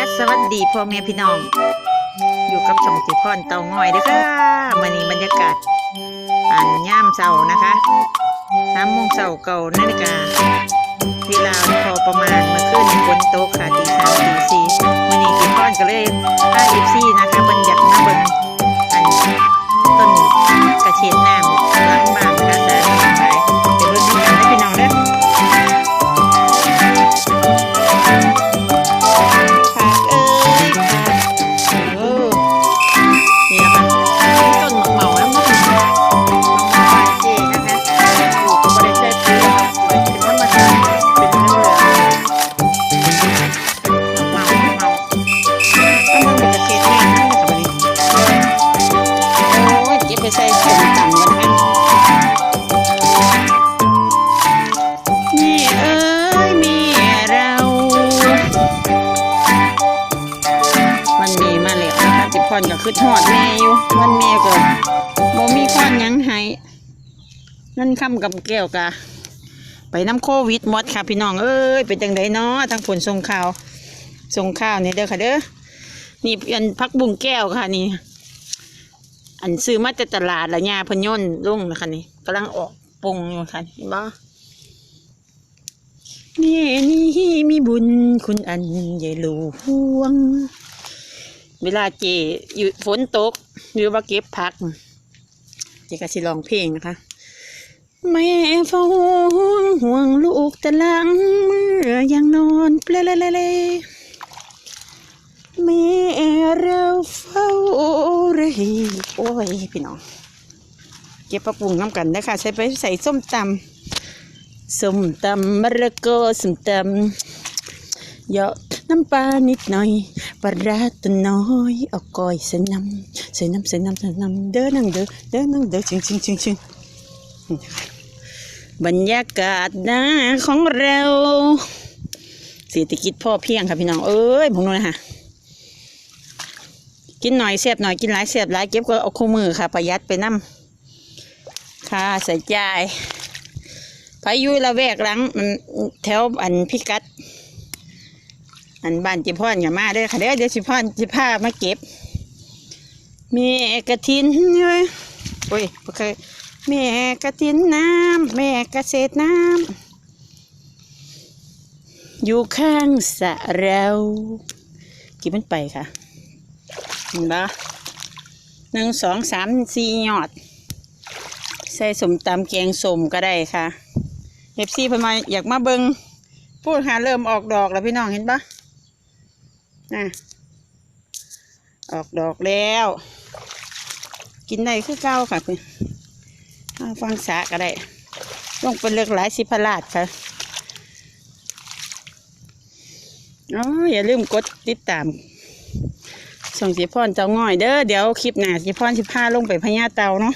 จ้าสวัสดีพ่อแม่พี่น้อง อยู่กับช่องจิพรเตาง่อยเด้อค่ะมื่อนี้บรรยากาศอ่านย่ามเสานะคะสามโมงเสาเก่านาฬิกาเวลาพอประมาณมื่อคืนฝนโตกค่ะตีสามตีสี่มื่อนี้จิพรก็เลยพาเอฟซีนะคะบรรยากาศมาเบิ่งอันต้นกระเฉดน้ำ นก็คือทอดแม่อยู่วันแม่ก็บ่มีควานยังให้นั่นคำกับแก้วกะไปน้ำโควิดมดค่ะพี่น้องเอ้ยเป็นจังไดเนาะทางผลส่งข่าวส่งข่าวเนี่ยเด้อค่ะเด้อนี่อันพักบุ้งแก้วค่ะนี่ อันซื้อมาจากตลาดละยาพะย่นลุ่งนะคะนี่กำลังออกปรุงอยู่ค่ะเห็นบ่นี่นี่มีบุญคุณอันใหญ่หลวง เวลาเจอยู่ฝนตกหรือว่าเก็บผัก เจก็สิร้องเพลงนะคะแม่เฝ้าห่วงห่วงลูกแต่หลังเมื่อยังนอนเปลเลเลเลแม่เราเฝ้าระหีโอ้ยพี่น้องเก็บปลาปุงน้ำกันนะคะใส่ไปใส่ส้มตำส้มตำมะระกอส้มตำเยาะ น้ำปลานิดหน่อยปลาร้าตัวน้อยเอาก้อยใส่น้ำใส่น้ำใส่น้ำใส่น้ำเด้อนั่งเด้อเด้อนั่งเด้อชิงชิงชิงชิงบรรยากาศนะของเราเศรษฐกิจพ่อเพียงค่ะพี่น้องเอ้ยผมนู้นนะฮะกินหน่อยเสียบหน่อยกินหลายเสียบหลายเก็บก็เอาคู่มือค่ะ ประหยัดไปน้ำค่ะใส่ใจายพายุละแวกหลังมันแถวอันพิกัด อันบ้านจิพรอย่ามาเด้ค่ะเด้อเดี๋ยวจิพรจิพามาเก็บม่กระทินเอ้ยโอ้ยบ่เคยแม่กระทินน้ำแม่เกษน้ำอยู่ข้างสะเรากินมันไปค่ะเห็นปะหนึ่งสองสามสี่ยอด ใส่สมตำแกงสมก็ได้ค่ะเอฟซีเพิ่นมาอยากมาเบิงพูดหาเริ่มออกดอกแล้วพี่น้องเห็นปะ นะออกดอกแล้ว กินได้คือเก้าค่ะเพื่อนฟังสาก็ได้ต้องเป็นเลือกหลายสิพลาดค่ะอ๋ออย่าลืมกดติดตามส่งสีพรเจ้าง่อยเด้อเดี๋ยวคลิปหน้าสีพรสิพาลงไปพญาเตาเนาะ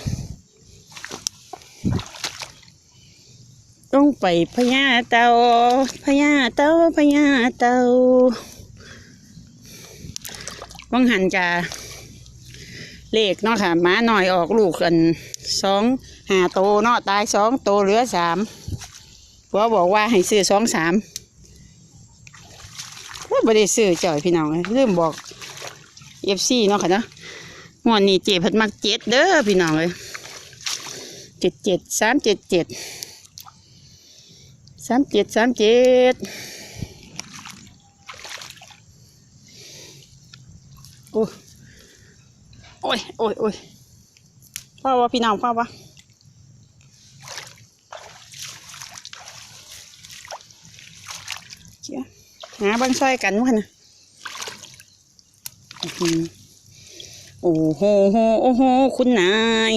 ต้องไปพญาเตาพญาเตาพญาเตา วังหันกาเลขเนาะค่ะหม้าหน่อยออกลูกกันสองหาโตเนาะตายสองโตเหลือสามผัวบอกว่าให้ซื้อสองสามว่าไม่ได้ซื้อจ่อยพี่น้องเริ่มบอกเอฟซีเนาะค่ะเนาะงวดนี้เจ็บพัดมักเจ็ดเด้อพี่น้องเลยเจ็ดเจ็ดสามเจ็ดเจ็ดสามเจ็ดสามเจ็ด โอ้ยโอ้ยโอ้ยโอ้ยพ่อว่าพี่น้องพ่อว่าเจ้าหาบังซอยกันวะนะโอ้โหโอ้โห คุณนาย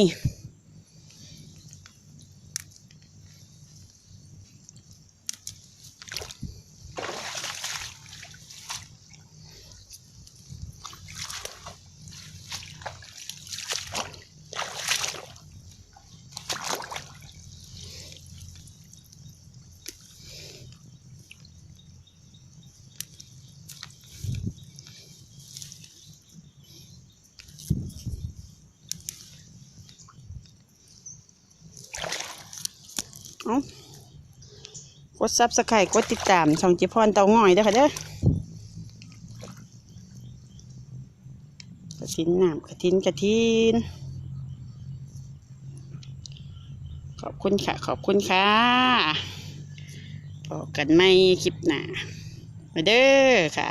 เอากดซับสไครต์กดติดตามช่องจีพรเตาง่อยเด้อค่ะเด้อกระทินน้ำกระทินกระทิน ขอบคุณค่ะ ขอบคุณค่ะพอกันไม่คลิปหน้ามาเด้อค่ะ